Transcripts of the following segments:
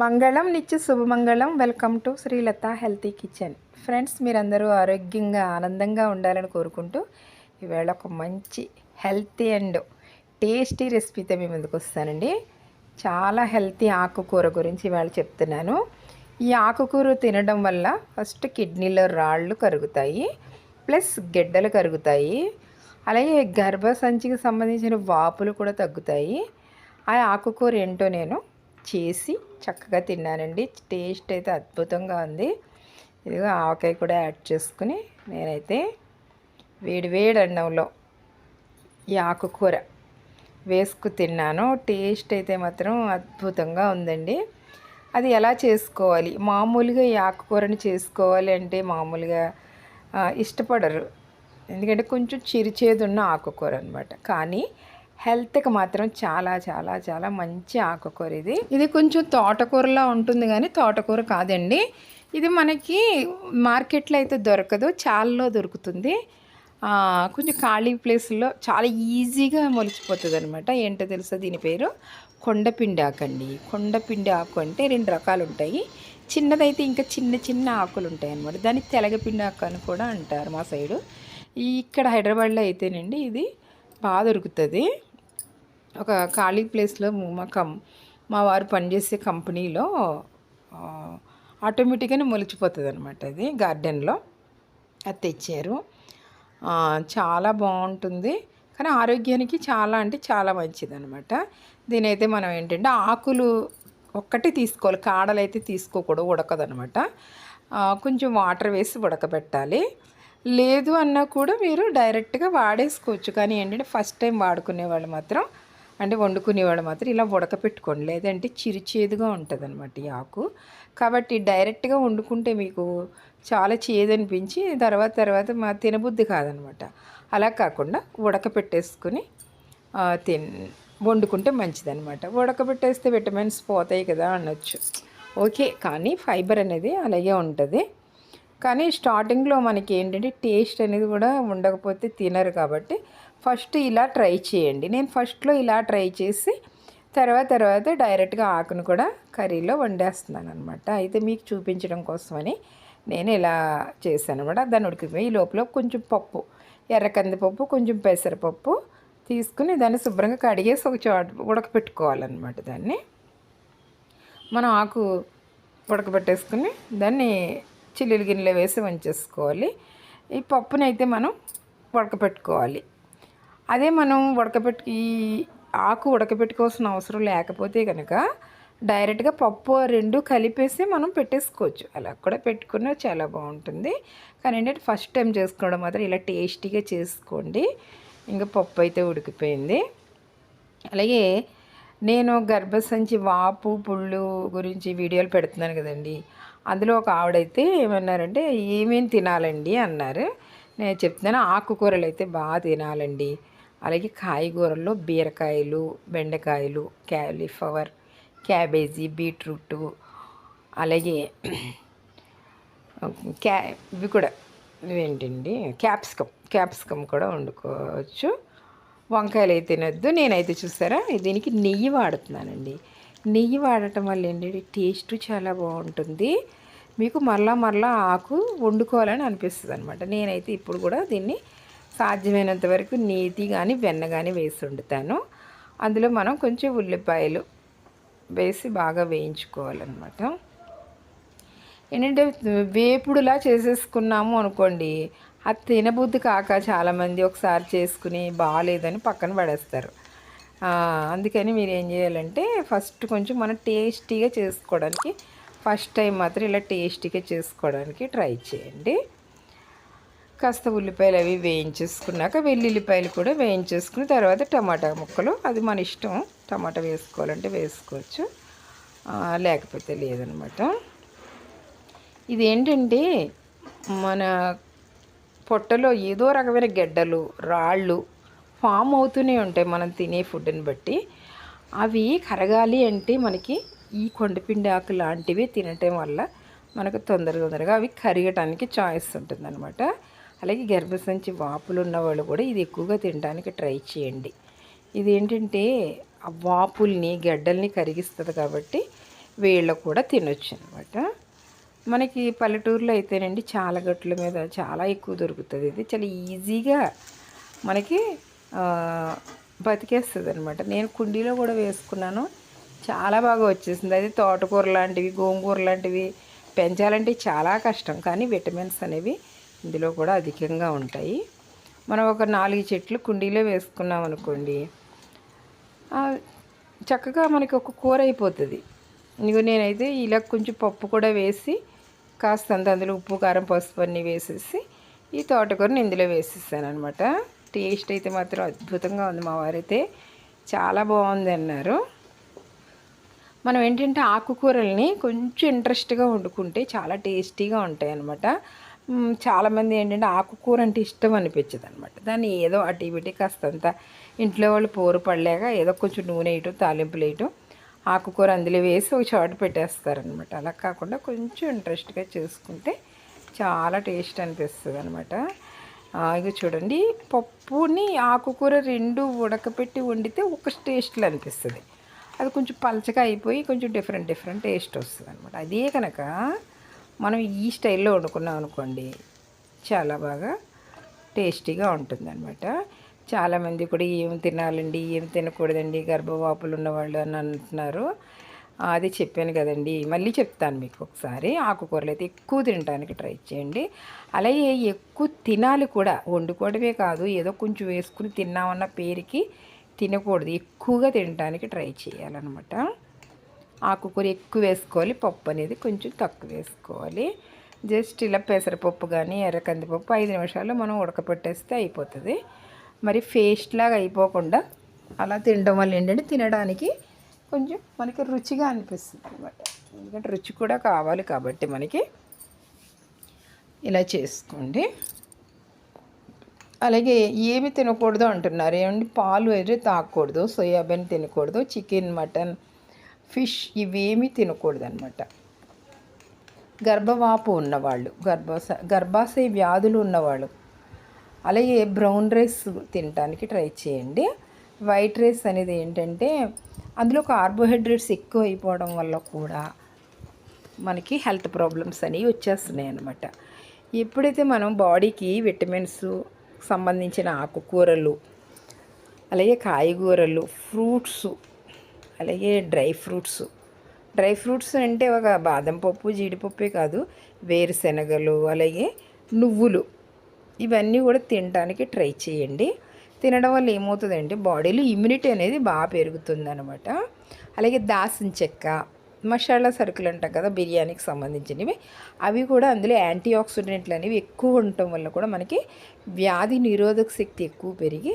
మంగళం నిత్య శుభమంగళం. Welcome to Srilatha healthy kitchen friends మీరందరూ ఆరోగ్యంగా ఆనందంగా ఉండాలని కోరుకుంటూ ఈవేళ ఒక మంచి హెల్తీ అండ్ టేస్టీ రెసిపీతో మీ ముందుకు వస్తానండి. చాలా హెల్తీ ఆకుకూర గురించి ఇవాళ చెప్తున్నాను. ఈ ఆకుకూర తినడం వల్ల ఫస్ట్ కిడ్నీలో రాళ్ళు కరుగుతాయి ప్లస్ గెడ్డలు కరుగుతాయి అలాగే గర్భసంచికి సంబంధించిన వాపులు కూడా తగ్గుతాయి. ఆ ఆకుకూర ఏంటో నేను చేసి చక్కగా తిన్నానండి. టేస్ట్ అయితే అద్భుతంగా ఉంది. ఇదిగో ఆవకాయ కూడా యాడ్ చేసుకుని నేనైతే వేడి వేడి అన్నంలో ఈ ఆకుకూర వేసుకు తిన్నాను. టేస్ట్ అయితే మాత్రం అద్భుతంగా ఉందండి. అది ఎలా చేసుకోవాలి? మామూలుగా ఈ ఆకుకూరని చేసుకోవాలి అంటే మామూలుగా ఇష్టపడరు. ఎందుకంటే కొంచెం చిరుచేదు ఉన్న ఆకుకూర అనమాట కానీ హెల్త్కి మాత్రం చాలా చాలా చాలా మంచి ఆకుకూర ఇది. ఇది కొంచెం తోటకూరలా ఉంటుంది కానీ తోటకూర కాదండి. ఇది మనకి మార్కెట్లో అయితే దొరకదు చాలలో దొరుకుతుంది. కొంచెం ఖాళీ ప్లేస్లో చాలా ఈజీగా మొలిచిపోతుంది అనమాట ఏంటో తెలుసా దీని పేరు? కొండపిండి ఆకు అండి. కొండపిండి ఆకు అంటే రెండు రకాలు ఉంటాయి. చిన్నదైతే ఇంకా చిన్న చిన్న ఆకులు ఉంటాయి అనమాట దాన్ని తెలగపిండి ఆకు అని కూడా అంటారు మా సైడు. ఇక్కడ హైదరాబాద్లో అయితేనండి ఇది బాగా దొరుకుతుంది. ఒక ఖాళీ ప్లేస్లో మా కం మా వారు పనిచేసే కంపెనీలో ఆటోమేటిక్గానే మొలిచిపోతుంది అనమాట అది గార్డెన్లో. అది తెచ్చారు. చాలా బాగుంటుంది. కానీ ఆరోగ్యానికి చాలా అంటే చాలా మంచిది అనమాట దీనైతే మనం ఏంటంటే ఆకులు ఒక్కటి తీసుకోవాలి. కాడలు అయితే తీసుకోకూడదు ఉడకదనమాట అనమాట కొంచెం వాటర్ వేసి ఉడకబెట్టాలి. లేదు అన్నా కూడా మీరు డైరెక్ట్గా వాడేసుకోవచ్చు. కానీ ఏంటంటే ఫస్ట్ టైం వాడుకునే వాళ్ళు మాత్రం అంటే వండుకునేవాడు మాత్రం ఇలా ఉడకపెట్టుకోండి లేదంటే చిరుచేదుగా ఉంటుంది అనమాట ఈ ఆకు. కాబట్టి డైరెక్ట్గా వండుకుంటే మీకు చాలా చేదనిపించి తర్వాత తర్వాత మా తినబుద్ధి కాదనమాట అలా కాకుండా ఉడకపెట్టేసుకుని తిన్ వండుకుంటే మంచిదనమాట ఉడకబెట్టేస్తే విటమిన్స్ పోతాయి కదా అనొచ్చు. ఓకే కానీ ఫైబర్ అనేది అలాగే ఉంటుంది. కానీ స్టార్టింగ్లో మనకి ఏంటంటే టేస్ట్ అనేది కూడా ఉండకపోతే తినరు కాబట్టి ఫస్ట్ ఇలా ట్రై చేయండి. నేను ఫస్ట్లో ఇలా ట్రై చేసి తర్వాత తర్వాత డైరెక్ట్గా ఆకును కూడా కర్రీలో వండేస్తున్నాను అనమాట అయితే మీకు చూపించడం కోసమని నేను ఇలా చేశాను అనమాట దాన్ని ఉడికిపోయి ఈ లోపల కొంచెం పప్పు ఎర్ర కందిపప్పు కొంచెం పెసరపప్పు తీసుకుని దాన్ని శుభ్రంగా కడిగేసి ఒక చోట ఉడకపెట్టుకోవాలన్నమాట దాన్ని. మనం ఆకు ఉడకబెట్టేసుకుని దాన్ని చిల్లులు గిన్నెలో వేసి వంచేసుకోవాలి. ఈ పప్పుని అయితే మనం ఉడకపెట్టుకోవాలి. అదే మనం ఉడకపెట్టు ఈ ఆకు ఉడకపెట్టుకోవాల్సిన అవసరం లేకపోతే కనుక డైరెక్ట్గా పప్పు రెండు కలిపేసి మనం పెట్టేసుకోవచ్చు. అలా కూడా పెట్టుకున్నా చాలా బాగుంటుంది. కానీ ఏంటంటే ఫస్ట్ టైం చేసుకోవడం మాత్రం ఇలా టేస్టీగా చేసుకోండి. ఇంకా పప్పు అయితే ఉడికిపోయింది. అలాగే నేను గర్భసంచి వాపు పుళ్ళు గురించి వీడియోలు పెడుతున్నాను కదండి. అందులో ఒక ఆవిడైతే ఏమన్నారంటే ఏమేమి తినాలండి? అన్నారు. నేను చెప్తున్నాను ఆకుకూరలు అయితే బాగా తినాలండి. అలాగే కాయగూరల్లో బీరకాయలు బెండకాయలు క్యాలీఫ్లవర్ క్యాబేజీ బీట్రూటు అలాగే క్యా ఇవి కూడా ఇవేంటండి? క్యాప్సికమ్ క్యాప్సికమ్ కూడా వండుకోవచ్చు. వంకాయలు అయితే తినద్దు నేనైతే చూసారా దీనికి నెయ్యి వాడుతున్నానండి. నెయ్యి వాడటం వల్ల ఏంటంటే టేస్ట్ చాలా బాగుంటుంది. మీకు మరలా మరలా ఆకు వండుకోవాలని అనిపిస్తుంది అనమాట నేనైతే ఇప్పుడు కూడా దీన్ని సాధ్యమైనంత వరకు నేతి కానీ వెన్న కానీ వేసి వండుతాను. అందులో మనం కొంచెం ఉల్లిపాయలు వేసి బాగా వేయించుకోవాలన్నమాట. ఏంటంటే వేపుడులా చేసేసుకున్నాము అనుకోండి అది తినబుద్ధి కాక చాలామంది ఒకసారి చేసుకుని బాగాలేదని పక్కన పడేస్తారు. అందుకని మీరు ఏం చేయాలంటే ఫస్ట్ కొంచెం మనం టేస్టీగా చేసుకోవడానికి ఫస్ట్ టైం మాత్రం ఇలా టేస్టీగా చేసుకోవడానికి ట్రై చేయండి. కాస్త ఉల్లిపాయలు అవి వేయించేసుకున్నాక వెల్లుల్లిపాయలు కూడా వేయించేసుకుని తర్వాత టమాటా ముక్కలు అది మన ఇష్టం. టమాటా వేసుకోవాలంటే వేసుకోవచ్చు. లేకపోతే లేదనమాట. ఇదేంటంటే మన పొట్టలో ఏదో రకమైన గెడ్డలు రాళ్ళు ఫామ్ అవుతూనే ఉంటాయి మనం తినే ఫుడ్ని బట్టి. అవి కరగాలి అంటే మనకి ఈ కొండపిండి ఆకు లాంటివి తినటం వల్ల మనకు తొందర తొందరగా అవి కరగటానికి చాయిస్ ఉంటుందన్నమాట. అలాగే గర్భసంచి వాపులు ఉన్న వాళ్ళు కూడా ఇది ఎక్కువగా తినడానికి ట్రై చేయండి. ఇది ఏంటంటే ఆ వాపుల్ని గడ్డల్ని కరిగిస్తుంది కాబట్టి వేళ్ళకు కూడా తినొచ్చు అనమాట మనకి పల్లెటూరులో అయితేనండి చాలా గట్ల మీద చాలా ఎక్కువ దొరుకుతుంది ఇది. చాలా ఈజీగా మనకి బతికేస్తుంది అనమాట నేను కుండీలో కూడా వేసుకున్నాను. చాలా బాగా వచ్చేసింది. అది తోటకూర లాంటివి గోంగూర లాంటివి పెంచాలంటే చాలా కష్టం. కానీ విటమిన్స్ అనేవి ఇందులో కూడా అధికంగా ఉంటాయి. మనం ఒక నాలుగు చెట్లు కుండీలో వేసుకున్నాం అనుకోండి చక్కగా మనకి ఒక కూర అయిపోతుంది. ఇదిగో నేనైతే ఇలా కొంచెం పప్పు కూడా వేసి కాస్తంత అందులో ఉప్పు కారం పసుపు అన్నీ వేసేసి ఈ తోటకూరని ఇందులో వేసేసాను అనమాట టేస్ట్ అయితే మాత్రం అద్భుతంగా ఉంది మా వారైతే. చాలా బాగుంది అన్నారు. మనం ఏంటంటే ఆకుకూరల్ని కొంచెం ఇంట్రెస్ట్గా వండుకుంటే చాలా టేస్టీగా ఉంటాయి అనమాట చాలామంది ఏంటంటే ఆకుకూర అంటే ఇష్టం అనిపించదు అనమాట దాన్ని ఏదో అటు ఇటు కాస్తంత ఇంట్లో వాళ్ళు పోరు పడలేక ఏదో కొంచెం నూనె వేయటం తాలింపులు వేయటం ఆకుకూర అందులో వేసి ఒక చోట పెట్టేస్తారనమాట అలా కాకుండా కొంచెం ఇంట్రెస్ట్గా చేసుకుంటే చాలా టేస్ట్ అనిపిస్తుంది అనమాట ఇది చూడండి పప్పుని ఆకుకూర రెండు ఉడకపెట్టి వండితే ఒక టేస్ట్లో అనిపిస్తుంది. అది కొంచెం పలచగా అయిపోయి కొంచెం డిఫరెంట్ డిఫరెంట్ టేస్ట్ వస్తుంది అనమాట అదే కనుక మనం ఈ స్టైల్లో వండుకున్నాం అనుకోండి చాలా బాగా టేస్టీగా ఉంటుంది అనమాట చాలామంది కూడా ఏం తినాలండి ఏం తినకూడదండి గర్భవాపులు ఉన్నవాళ్ళు అని అంటున్నారు. అది చెప్పాను కదండి. మళ్ళీ చెప్తాను మీకు ఒకసారి. ఆకుకూరలు అయితే ఎక్కువ తినడానికి ట్రై చేయండి. అలాగే ఎక్కువ తినాలి కూడా. వండుకోవడమే కాదు ఏదో కొంచెం వేసుకుని తిన్నామన్న పేరుకి తినకూడదు. ఎక్కువగా తినడానికి ట్రై చేయాలన్నమాట. ఆకుకూర ఎక్కువ వేసుకోవాలి పప్పు అనేది కొంచెం తక్కువ వేసుకోవాలి. జస్ట్ ఇలా పెసరపప్పు కానీ ఎర్ర కందిపప్పు ఐదు నిమిషాల్లో మనం ఉడకపెట్టేస్తే అయిపోతుంది. మరి పేస్ట్ లాగా అయిపోకుండా అలా తినడం వల్ల ఏంటంటే తినడానికి కొంచెం మనకి రుచిగా అనిపిస్తుంది అనమాట ఎందుకంటే రుచి కూడా కావాలి కాబట్టి మనకి ఇలా చేసుకోండి. అలాగే ఏమి తినకూడదు అంటున్నారు. ఏమండి? పాలు అయితే తాగకూడదు సోయాబీన్ తినకూడదు చికెన్ మటన్ ఫిష్ ఇవేమీ తినకూడదు అనమాట గర్భవాపు ఉన్నవాళ్ళు గర్భాశ గర్భాశయ వ్యాధులు ఉన్నవాళ్ళు అలాగే బ్రౌన్ రైస్ తినడానికి ట్రై చేయండి. వైట్ రైస్ అనేది ఏంటంటే అందులో కార్బోహైడ్రేట్స్ ఎక్కువ అయిపోవడం వల్ల కూడా మనకి హెల్త్ ప్రాబ్లమ్స్ అనేవి వచ్చేస్తున్నాయి అన్నమాట. ఎప్పుడైతే మనం బాడీకి విటమిన్స్ సంబంధించిన ఆకుకూరలు అలాగే కాయగూరలు ఫ్రూట్స్ అలాగే డ్రై ఫ్రూట్స్ డ్రై ఫ్రూట్స్ అంటే ఒక బాదం పప్పు జీడిపప్పే కాదు వేరుశనగలు అలాగే నువ్వులు ఇవన్నీ కూడా తినడానికి ట్రై చేయండి. తినడం వల్ల ఏమవుతుందంటే బాడీలో ఇమ్యూనిటీ అనేది బాగా పెరుగుతుంది అనమాట అలాగే దాసిన చెక్క మసాలా సరుకులు అంటాం కదా బిర్యానీకి సంబంధించినవి. అవి కూడా అందులో యాంటీ ఆక్సిడెంట్లు అనేవి ఎక్కువ ఉండటం వల్ల కూడా మనకి వ్యాధి నిరోధక శక్తి ఎక్కువ పెరిగి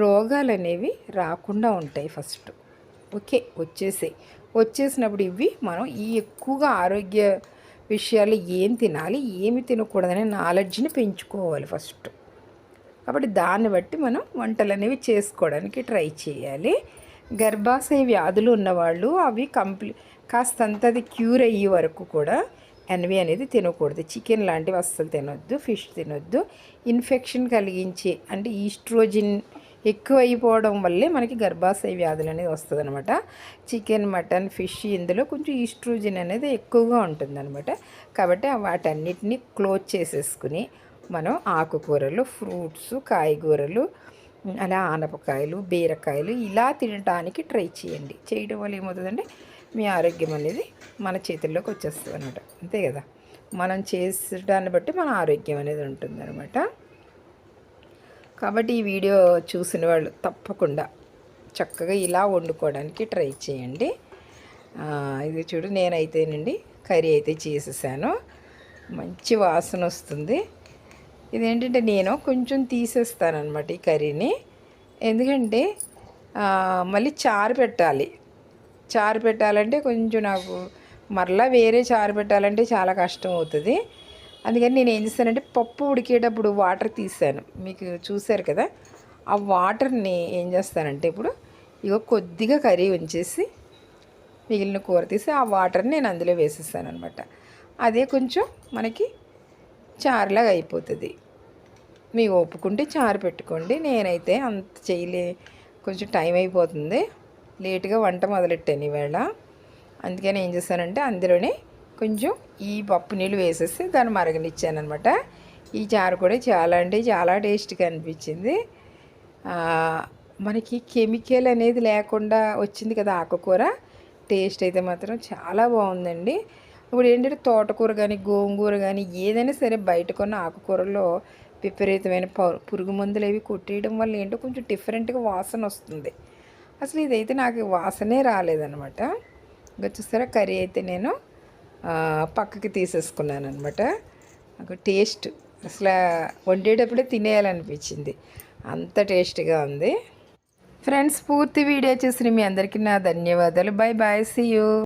రోగాలు అనేవి రాకుండా ఉంటాయి ఫస్ట్. ఓకే వచ్చేసాయి. వచ్చేసినప్పుడు ఇవి మనం ఈ ఎక్కువగా ఆరోగ్య విషయాలు ఏం తినాలి ఏమి తినకూడదనే నాలెడ్జ్ని పెంచుకోవాలి ఫస్ట్. కాబట్టి దాన్ని బట్టి మనం వంటలు అనేవి చేసుకోవడానికి ట్రై చేయాలి. గర్భాశయ వ్యాధులు ఉన్నవాళ్ళు అవి కంప్లీ కాస్తంత అది క్యూర్ అయ్యే వరకు కూడా ఎన్వి అనేది తినకూడదు. చికెన్ లాంటివి అస్సలు తినొద్దు ఫిష్ తినొద్దు. ఇన్ఫెక్షన్ కలిగించే అంటే ఈస్ట్రోజిన్ ఎక్కువ అయిపోవడం వల్లే మనకి గర్భాశయ వ్యాధులు అనేది వస్తుంది అనమాట చికెన్ మటన్ ఫిష్ ఇందులో కొంచెం ఈస్ట్రోజిన్ అనేది ఎక్కువగా ఉంటుందన్నమాట. కాబట్టి వాటన్నిటిని క్లోజ్ చేసేసుకుని మనం ఆకుకూరలు ఫ్రూట్స్ కాయగూరలు అలా ఆనపకాయలు బీరకాయలు ఇలా తినడానికి ట్రై చేయండి. చేయడం వల్ల ఏమవుతుందంటే మీ ఆరోగ్యం అనేది మన చేతుల్లోకి వచ్చేస్తుంది అనమాట అంతే కదా? మనం చేసడాన్ని బట్టి మన ఆరోగ్యం అనేది ఉంటుంది అనమాట కాబట్టి ఈ వీడియో చూసిన వాళ్ళు తప్పకుండా చక్కగా ఇలా వండుకోవడానికి ట్రై చేయండి. ఇది చూడు నేనైతేనండి కర్రీ అయితే చేసేసాను. మంచి వాసన వస్తుంది. ఇదేంటంటే నేను కొంచెం తీసేస్తానమాట ఈ కర్రీని. ఎందుకంటే మళ్ళీ చారు పెట్టాలి. చారు పెట్టాలంటే కొంచెం నాకు మరలా వేరే చారు పెట్టాలంటే చాలా కష్టం అవుతుంది. అందుకని నేను ఏం చేస్తానంటే పప్పు ఉడికేటప్పుడు వాటర్ తీసాను. మీకు చూశారు కదా? ఆ వాటర్ని ఏం చేస్తానంటే ఇప్పుడు ఇగో కొద్దిగా కర్రీ ఉంచేసి మిగిలిన కూర తీసి ఆ వాటర్ని నేను అందులో వేసేస్తాను అనమాట అదే కొంచెం మనకి చారులాగా అయిపోతుంది. మీ ఒప్పుకుంటే చారు పెట్టుకోండి. నేనైతే అంత చేయలే కొంచెం టైం అయిపోతుంది. లేటుగా వంట మొదలెట్టాను ఈవేళ అందుకని ఏం చేశానంటే అందులోనే కొంచెం ఈ పప్పు నీళ్ళు వేసేసి దాన్ని మరగనిచ్చాను అనమాట ఈ చారు కూడా చాలా అంటే చాలా టేస్ట్గా అనిపించింది. మనకి కెమికల్ అనేది లేకుండా వచ్చింది కదా ఆకుకూర. టేస్ట్ అయితే మాత్రం చాలా బాగుందండి. ఇప్పుడు ఏంటంటే తోటకూర కానీ గోంగూర కానీ ఏదైనా సరే బయట కొన్న ఆకుకూరలో విపరీతమైన ప- పురుగు మందులు అవి కొట్టేయడం వల్ల ఏంటో కొంచెం డిఫరెంట్గా వాసన వస్తుంది. అసలు ఇదైతే నాకు వాసనే రాలేదనమాట ఇంకా చూసారా కర్రీ అయితే నేను పక్కకి తీసేసుకున్నాను అనమాట నాకు టేస్ట్ అసలు వండేటప్పుడే తినేయాలనిపించింది. అంత టేస్ట్గా ఉంది. ఫ్రెండ్స్ పూర్తి వీడియో చూసిన మీ అందరికీ నా ధన్యవాదాలు. Bye bye see you.